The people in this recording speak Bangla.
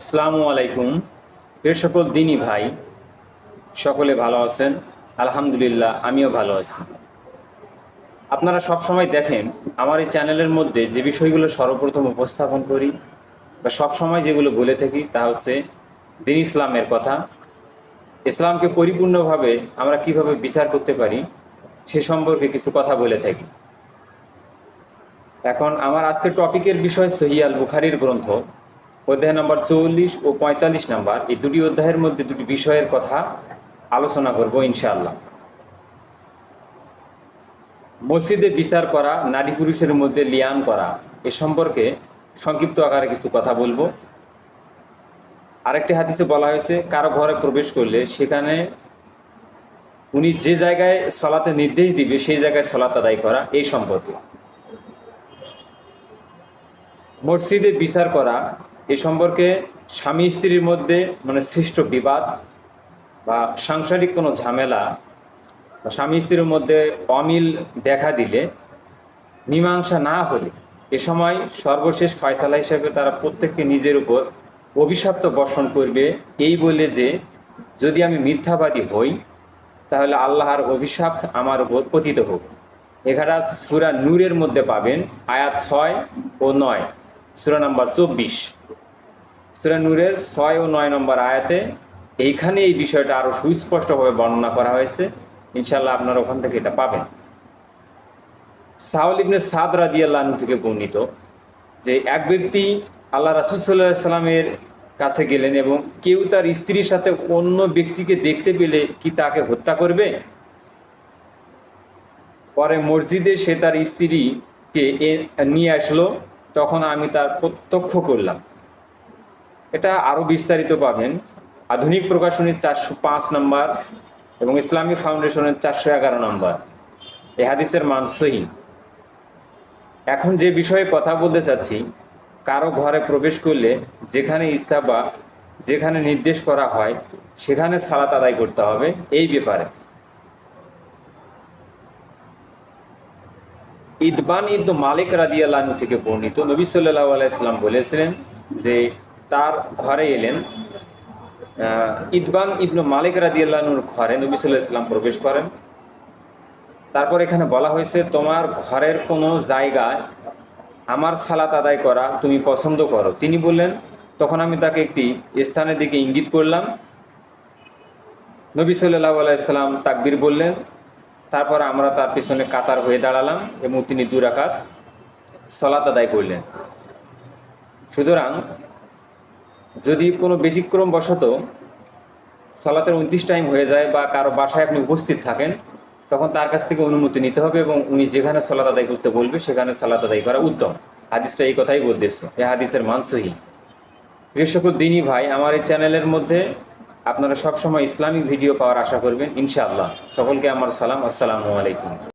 আসসালামু আলাইকুম। প্রিয় সকল দিনই ভাই, সকলে ভালো আছেন? আলহামদুলিল্লাহ, আমিও ভালো আছি। আপনারা সব সময় দেখেন, আমার এই চ্যানেলের মধ্যে যে বিষয়গুলো সর্বপ্রথম উপস্থাপন করি বা সব সময় যেগুলো বলে থাকি তা হচ্ছে দিন ইসলামের কথা। ইসলামকে পরিপূর্ণভাবে আমরা কীভাবে বিচার করতে পারি, সে সম্পর্কে কিছু কথা বলে থাকি। এখন আমার আজকের টপিকের বিষয় সহিয়াল বুখারির গ্রন্থ। অধ্যায় নম্বর চৌল্লিশ ও পঁয়তাল্লিশ নাম্বার। এই দুটি অধ্যায়ের মধ্যে দুটি বিষয়ের কথা আলোচনা করব ইনশাআল্লাহ। মসজিদে বিচার করা, নারী পুরুষের মধ্যে লিয়ান করা, এ সম্পর্কে সংক্ষিপ্ত আকারে কিছু কথা বলব। আরেকটি হাদিসে বলা হয়েছে, কারও ঘরে প্রবেশ করলে সেখানে উনি যে জায়গায় সলাতে নির্দেশ দিবে, সেই জায়গায় সলাত আদায় করা, এই সম্পর্কে। মসজিদে বিচার করা এ সম্পর্কে স্বামী স্ত্রীর মধ্যে মানে সৃষ্ট বিবাদ বা সাংসারিক কোনো ঝামেলা বা স্বামী স্ত্রীর মধ্যে অমিল দেখা দিলে, মীমাংসা না হলে এ সময় সর্বশেষ ফয়সালা হিসেবে তারা প্রত্যেককে নিজের উপর অভিশপ্ত বর্ষণ করবে। এই বলে যে, যদি আমি মিথ্যাবাদী হই, তাহলে আল্লাহর অভিশাপ আমার উপর পতিত হোক। এখানে সুরা নূরের মধ্যে পাবেন আয়াত ছয় ও নয়, সুরা নাম্বার চব্বিশ। সুরা নূরের ছয় ও নয় নম্বর আয়াতে এইখানে এই বিষয়টা আরও সুস্পষ্টভাবে বর্ণনা করা হয়েছে। ইনশাল্লাহ আপনারা ওখান থেকে এটা পাবেন। সাউল ইবনে সাদ রাদিয়াল্লাহ থেকে বর্ণিত যে এক ব্যক্তি আল্লাহ রাসুসাল্লাহ সাল্লামের কাছে গেলেন এবং কেউ তার স্ত্রীর সাথে অন্য ব্যক্তিকে দেখতে পেলে কি তাকে হত্যা করবে? পরে মসজিদে সে তার স্ত্রীকে নিয়ে আসলো, তখন আমি তার প্রত্যক্ষ করলাম। এটা আরও বিস্তারিত পাবেন। আধুনিক প্রকাশনীর চারশো পাঁচ নম্বর এবং ইসলামী ফাউন্ডেশনের চারশো এগারো নম্বর। এ হাদিসের এখন যে বিষয়ে কথা বলতে চাচ্ছি, কারও ঘরে প্রবেশ করলে যেখানে ইচ্ছা বা যেখানে নির্দেশ করা হয়, সেখানে সালাত আদায় করতে হবে, এই ব্যাপারে। ইদবান ইবনু মালিক রাদিয়াল্লাহু থেকে বর্ণিত নবী সাল্লাল্লাহু আলাইহি বলেছিলেন যে তার ঘরে এলেন। ইদবান ইবনু মালিক রাদিয়াল্লাহুর ঘরে নবী সাল্লাল্লাহু আলাইহি সাল্লাম প্রবেশ করেন। তারপর এখানে বলা হয়েছে, তোমার ঘরের কোনো জায়গায় আমার সালাত আদায় করা তুমি পছন্দ করো। তিনি বললেন, তখন আমি তাকে একটি স্থানের দিকে ইঙ্গিত করলাম। নবী সাল্লাল্লাহু আলাইহি তাকবির বললেন। তারপর আমরা তার পিছনে কাতার হয়ে দাঁড়ালাম এবং তিনি দুরাকাত সলাত আদায় করলেন। সুতরাং যদি কোনো ব্যতিক্রম বশত সলাতের উনত্রিশ টাইম হয়ে যায় বা কারও বাসায় আপনি উপস্থিত থাকেন, তখন তার কাছ থেকে অনুমতি নিতে হবে এবং উনি যেখানে সলাত আদায় করতে বলবে সেখানে সালাত আদায় করা উত্তম। হাদিসটা এই কথাই বলতেছে। এ হাদিসের মান সহি। প্রিয় দিনই ভাই, আমার এই চ্যানেলের মধ্যে আপনারা সবসময় ইসলামিক ভিডিও পাওয়ার আশা করবেন, ইনশাআল্লাহ। সকলকে আমার সালাম। আসসালামু আলাইকুম।